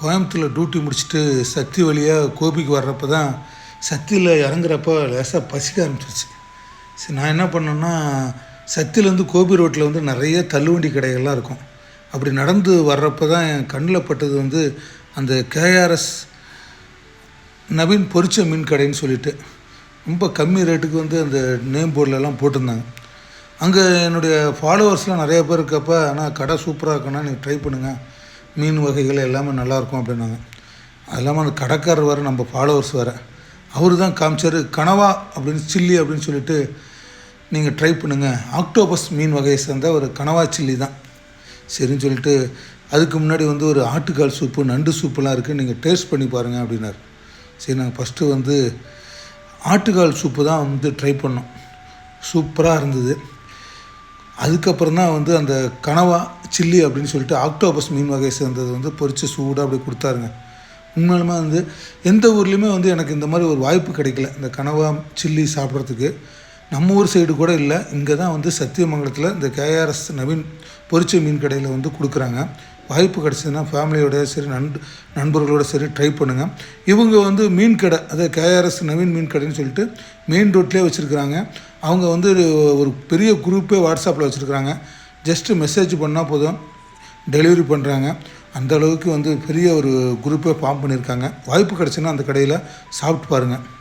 கோயம்புத்தூரில் டியூட்டி முடிச்சுட்டு சக்தி வழியாக கோபிக்கு வர்றப்ப தான் சக்தியில் இறங்குறப்ப லேசாக பசிக்க ஆரம்பிச்சிருச்சு. சரி நான் என்ன பண்ணேன்னா சக்தியிலேருந்து கோபி ரோட்டில் வந்து நிறைய தள்ளுவண்டி கடைகள்லாம் இருக்கும். அப்படி நடந்து வர்றப்ப தான் என் கண்ணில் பட்டது வந்து அந்த கேஆர்எஸ் நவீன் பொரிச்ச மீன் கடைன்னு சொல்லிட்டு ரொம்ப கம்மி ரேட்டுக்கு வந்து அந்த நேம் போர்டிலலாம் போட்டிருந்தாங்க. அங்கே என்னுடைய ஃபாலோவர்ஸ்லாம் நிறைய பேர் இருக்கப்போ ஆனால் கடை சூப்பராக இருக்குன்னா நீங்கள் ட்ரை பண்ணுங்கள் மீன் வகைகள் எல்லாமே நல்லாயிருக்கும் அப்படின்னாங்க. அது இல்லாமல் அந்த கடைக்காரர் வேறு நம்ம ஃபாலோவர்ஸ் வேறு. அவர் தான் காமிச்சார் கனவா அப்படின்னு சில்லி அப்படின்னு சொல்லிட்டு நீங்கள் ட்ரை பண்ணுங்கள் ஆக்டோபஸ் மீன் வகையை சேர்ந்த ஒரு கனவா சில்லி தான். சரின்னு சொல்லிட்டு அதுக்கு முன்னாடி வந்து ஒரு ஆட்டுக்கால் சூப்பு நண்டு சூப்புலாம் இருக்குது நீங்கள் டேஸ்ட் பண்ணி பாருங்கள் அப்படின்னார். சரி நாங்கள் ஃபஸ்ட்டு வந்து ஆட்டுக்கால் சூப்பு தான் வந்து ட்ரை பண்ணோம். சூப்பராக இருந்தது. அதுக்கப்புறம் தான் வந்து அந்த கனவா சில்லி அப்படின்னு சொல்லிட்டு ஆக்டோபஸ் மீன் வகையை சேர்ந்தது வந்து பொரிச்சு சூடாக அப்படி கொடுத்தாருங்க. உண்மையிலுமே வந்து எந்த ஊர்லேயுமே வந்து எனக்கு இந்த மாதிரி ஒரு வாய்ப்பு கிடைக்கல. இந்த கனவா சில்லி சாப்பிட்றதுக்கு. நம்ம ஊர் சைடு கூட இல்லை. இங்கே தான் வந்து சத்தியமங்கலத்தில் இந்த கேஆர்எஸ் நவீன் பொரிச்ச மீன் கடையில் வந்து கொடுக்குறாங்க. வாய்ப்பு கிடச்சதுன்னா ஃபேமிலியோட சரி நண் நண்பர்களோட சரி ட்ரை பண்ணுங்கள் இவங்க வந்து மீன் கடை அதாவது கேஆர்எஸ் நவீன் மீன் கடைன்னு சொல்லிட்டு மெயின் ரோட்லேயே வச்சுருக்குறாங்க. அவங்க வந்து ஒரு- ஒரு பெரிய குரூப்பே வாட்ஸ்அப்பில் வச்சுருக்குறாங்க. ஜஸ்ட்டு மெசேஜ் பண்ணால் போதும். டெலிவரி பண்ணுறாங்க அந்த அளவுக்கு வந்து பெரிய ஒரு குரூப்பே ஃபார்ம் பண்ணியிருக்காங்க வாய்ப்பு கிடச்சுன்னா அந்த கடையில் சாப்பிட்டு பாருங்கள்